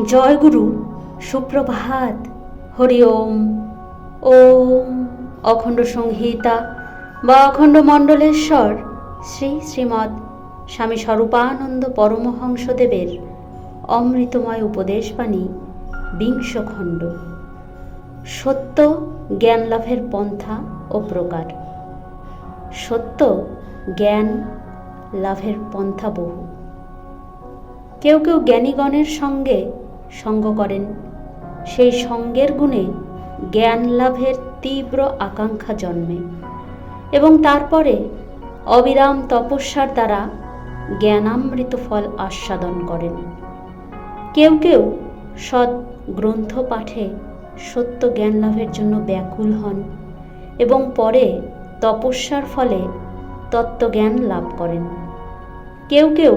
জয়গুরু, সুপ্রভাত। হরি ওম। ওম অখণ্ড সংহিতা বা অখণ্ড মণ্ডলেশ্বর শ্রী শ্রীমৎ স্বামী স্বরূপানন্দ পরমহংসদেবের অমৃতময় উপদেশবাণী বিংশ খণ্ড সত্য জ্ঞান লাভের পন্থা ও প্রকার। সত্য জ্ঞান লাভের পন্থা বহু। কেউ কেউ জ্ঞানীগণের সঙ্গে সঙ্গ করেন। সেই সঙ্গের গুণে জ্ঞান লাভের তীব্র আকাঙ্ক্ষা জন্মে এবং তারপরে অবিরাম তপস্যার দ্বারা জ্ঞানামৃত ফল আস্বাদন করেন। কেউ কেউ সৎ গ্রন্থ পাঠে সত্য জ্ঞান লাভের জন্য ব্যাকুল হন এবং পরে তপস্যার ফলে তত্ত্বজ্ঞান লাভ করেন। কেউ কেউ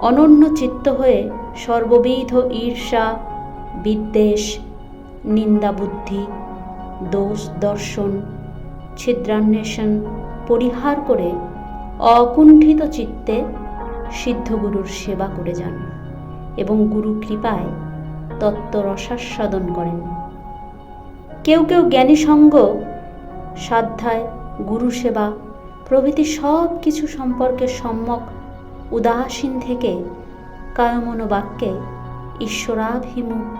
অনন্য চিত্ত হয়ে সর্ববিধ ঈর্ষা, বিদ্বেষ নিন্দাবুদ্ধি দোষ দর্শন, ছিদ্রান্বেষণ পরিহার করে অকুণ্ঠিত চিত্তে সিদ্ধগুরুর সেবা করে যান এবং গুরু কৃপায় তত্ত্ব রসাস্বাদন করেন। কেউ কেউ জ্ঞানী সঙ্গ, সাধ্যায় গুরু সেবা প্রভৃতি সব কিছু সম্পর্কে সম্যক উদাসীন থেকে কায়মন বাক্যে ঈশ্বরাভিমুখ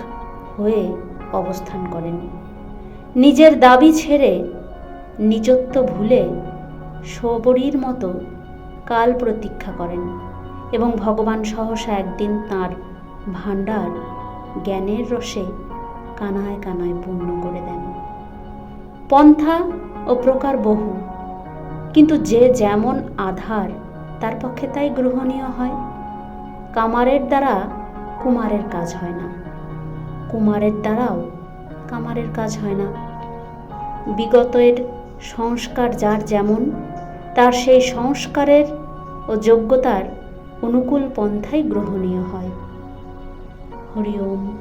হয়ে অবস্থান করেন। নিজের দাবি ছেড়ে নিজত্ব ভুলে সবরীর মতো কাল প্রতীক্ষা করেন এবং ভগবান সহসা একদিন তার ভাণ্ডার জ্ঞানের রসে কানায় কানায় পূর্ণ করে দেন। পন্থা ও প্রকার বহু, কিন্তু যে যেমন আধার তার পক্ষে তাই গ্রহণীয় হয়। কামারের দ্বারা কুমারের কাজ হয় না। কুমারের দ্বারাও কামারের কাজ হয় না। বিগতের সংস্কার যার যেমন, তার সেই সংস্কারের ও যোগ্যতার অনুকূল পন্থাই গ্রহণীয় হয়। হরি ওম।